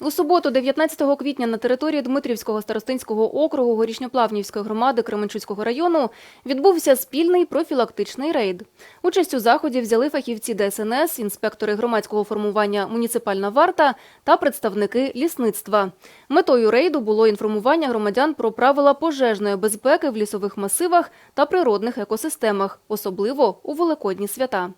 У суботу, 19 квітня, на території Дмитрівського старостинського округу Горішньоплавнівської громади Кременчуцького району відбувся спільний профілактичний рейд. Участь у заході взяли фахівці ДСНС, інспектори громадського формування «Муніципальна варта» та представники лісництва. Метою рейду було інформування громадян про правила пожежної безпеки в лісових масивах та природних екосистемах, особливо у великодні свята.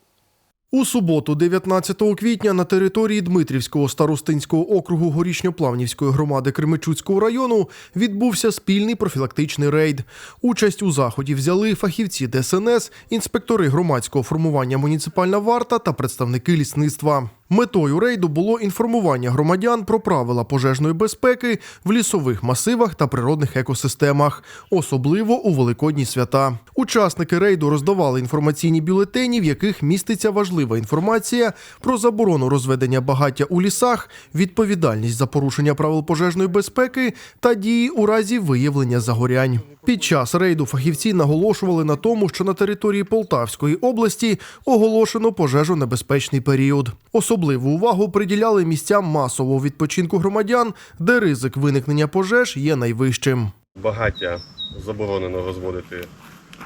У суботу, 19 квітня, на території Дмитрівського старостинського округу Горішньоплавнівської громади Кремичуцького району відбувся спільний профілактичний рейд. Участь у заході взяли фахівці ДСНС, інспектори громадського формування «Муніципальна варта» та представники лісництва. Метою рейду було інформування громадян про правила пожежної безпеки в лісових масивах та природних екосистемах, особливо у великодні свята. Учасники рейду роздавали інформаційні бюлетені, в яких міститься важлива інформація про заборону розведення багаття у лісах, відповідальність за порушення правил пожежної безпеки та дії у разі виявлення загорянь. Під час рейду фахівці наголошували на тому, що на території Полтавської області оголошено пожежонебезпечний період. Особливу увагу приділяли місцям масового відпочинку громадян, де ризик виникнення пожеж є найвищим. Багаття заборонено розводити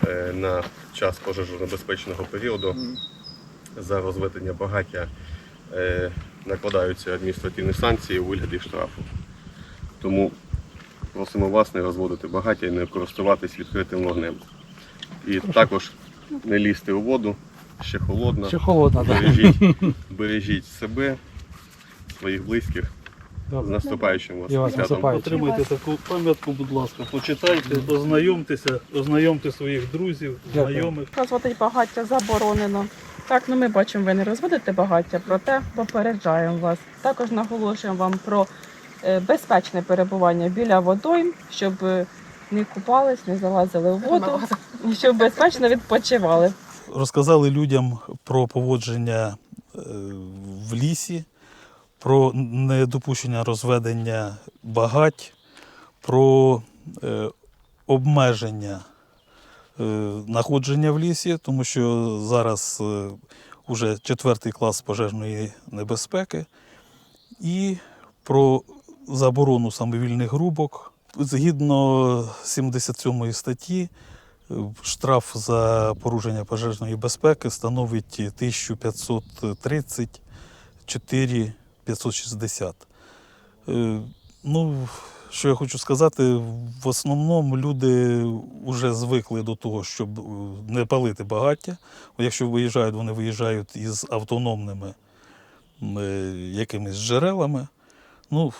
е, на час пожежонебезпечного періоду. За розведення багаття е, накладаються адміністративні санкції у вигляді штрафу. Тому просимо вас не розводити багаття і не користуватись відкритим вогнем. І також не лізти у воду, ще холодно. Ще холодно, так. Бережіть, бережіть себе, своїх близьких. З наступаючим вас І вас святом. наступаючим. Отримайте таку пам'ятку, будь ласка, почитайте, ознайомтеся, ознайомте своїх друзів, Дякую. знайомих. Розводить багаття заборонено. Так, ну ми бачимо, ви не розводите багаття, проте попереджаємо вас. Також наголошуємо вам про е, безпечне перебування біля водойм, щоб е, не купались, не залазили в воду, і щоб безпечно відпочивали. Розказали людям про поводження е, в лісі, про недопущення розведення багать, про е, обмеження е, знаходження в лісі, тому що зараз вже четвертий клас пожежної небезпеки, і про заборону самовільних грубок. Згідно 77 статті, штраф за порушення пожежної безпеки становить 1530 4560. Е, Ну, що я хочу сказати, в основному люди вже звикли до того, щоб е, не палити багаття. Якщо виїжджають, вони виїжджають із автономними е, якимись джерелами. Ну,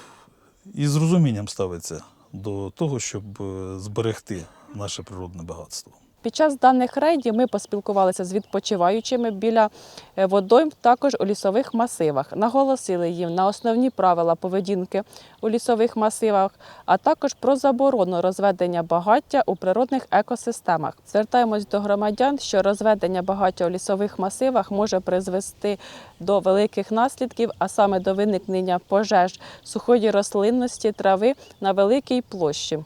і з розумінням ставиться до того, щоб е, зберегти наше природне багатство. Під час даних рейдів ми поспілкувалися з відпочиваючими біля е, водойм, також у лісових масивах. Наголосили їм на основні правила поведінки у лісових масивах, а також про заборону розведення багаття у природних екосистемах. Звертаємось до громадян, що розведення багаття у лісових масивах може призвести до великих наслідків, а саме до виникнення пожеж сухої рослинності, трави на великій площі.